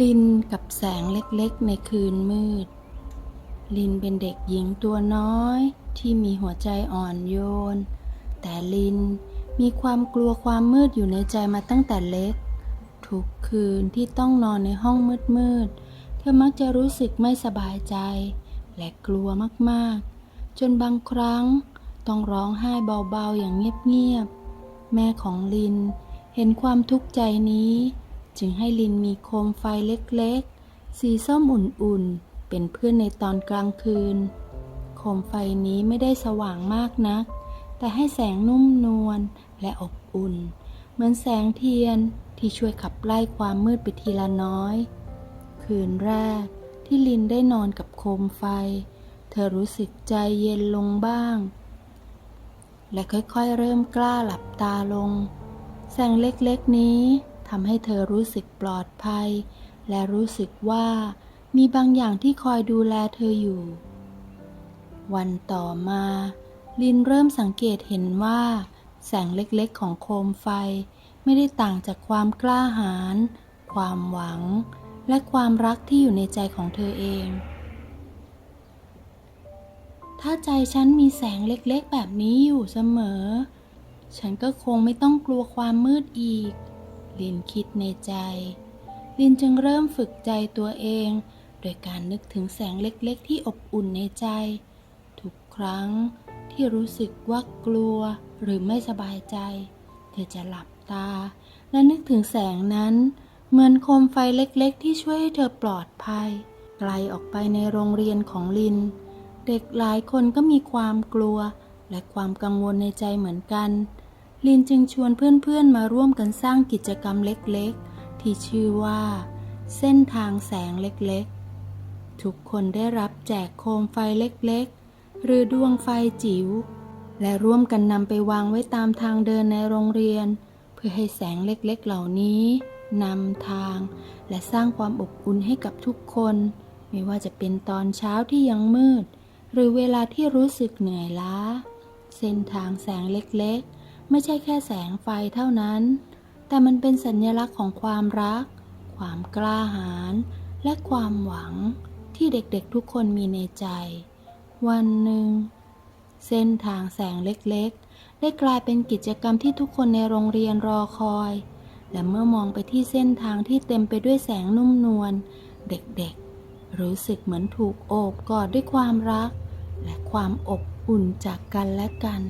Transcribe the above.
ลินกับแสงเล็กๆในคืนมืด ลินเป็นเด็กหญิงตัวน้อยที่มีหัวใจอ่อนโยน แต่ลินมีความกลัวความมืดอยู่ในใจมาตั้งแต่เล็ก ทุกคืนที่ต้องนอนในห้องมืดๆ เธอมักจะรู้สึกไม่สบายใจ และกลัวมากๆ จนบางครั้งต้องร้องไห้เบาๆอย่างเงียบๆ แม่ของลินเห็นความทุกข์ใจนี้ จึงให้ลินมีโคมไฟเล็กๆ สีส้มอุ่นๆ เป็นเพื่อนในตอนกลางคืน โคมไฟนี้ไม่ได้สว่างมากนัก แต่ให้แสงนุ่มนวลและอบอุ่น เหมือนแสงเทียนที่ช่วยขับไล่ความมืดไปทีละน้อย คืนแรกที่ลินได้นอนกับโคมไฟ เธอรู้สึกใจเย็นลงบ้าง และค่อยๆเริ่มกล้าหลับตาลง แสงเล็กๆนี้ ทำให้เธอรู้สึกปลอดภัย และรู้สึกว่ามีบางอย่างที่คอยดูแลเธออยู่ วันต่อมา ลินเริ่มสังเกตเห็นว่า แสงเล็กๆของโคมไฟ ไม่ได้ต่างจากความกล้าหาญความหวัง และความรักที่อยู่ในใจของเธอเอง ถ้าใจฉันมีแสงเล็กๆ แบบนี้อยู่เสมอ ฉันก็คงไม่ต้องกลัวความมืดอีก ลินคิดในใจ ลินจึงเริ่มฝึกใจตัวเอง โดยการนึกถึงแสงเล็กๆ ที่อบอุ่นในใจ ทุกครั้งที่รู้สึกว่ากลัวหรือไม่สบายใจ เธอจะหลับตา และนึกถึงแสงนั้น เหมือนโคมไฟเล็กๆ ที่ช่วยให้เธอปลอดภัย ไกลออกไปในโรงเรียนของลิน เด็กหลายคนก็มีความกลัวและความกังวลในใจเหมือนกัน ลินจึงชวนเพื่อนๆมาร่วมกันสร้างกิจกรรมเล็กๆ ที่ชื่อว่า เส้นทางแสงเล็กๆ ทุกคนได้รับแจกโคมไฟเล็กๆ หรือดวงไฟจิ๋ว และร่วมกันนำไปวางไว้ตามทางเดินในโรงเรียน เพื่อให้แสงเล็กๆ เหล่านี้นำทาง และสร้างความอบอุ่นให้กับทุกคน ไม่ว่าจะเป็นตอนเช้าที่ยังมืด หรือเวลาที่รู้สึกเหนื่อยล้า เส้นทางแสงเล็กๆ ไม่ใช่แค่แสงไฟเท่านั้น แต่มันเป็นสัญลักษณ์ของความรัก ความกล้าหาญ และความหวังที่เด็กๆทุกคนมีในใจ วันหนึ่ง เส้นทางแสงเล็กๆ ได้กลายเป็นกิจกรรมที่ทุกคนในโรงเรียนรอคอย และเมื่อมองไปที่เส้นทางที่เต็มไปด้วยแสงนุ่มนวล เด็กๆ รู้สึกเหมือนถูกโอบกอดด้วยความรัก และความอบอุ่นจากกันและกัน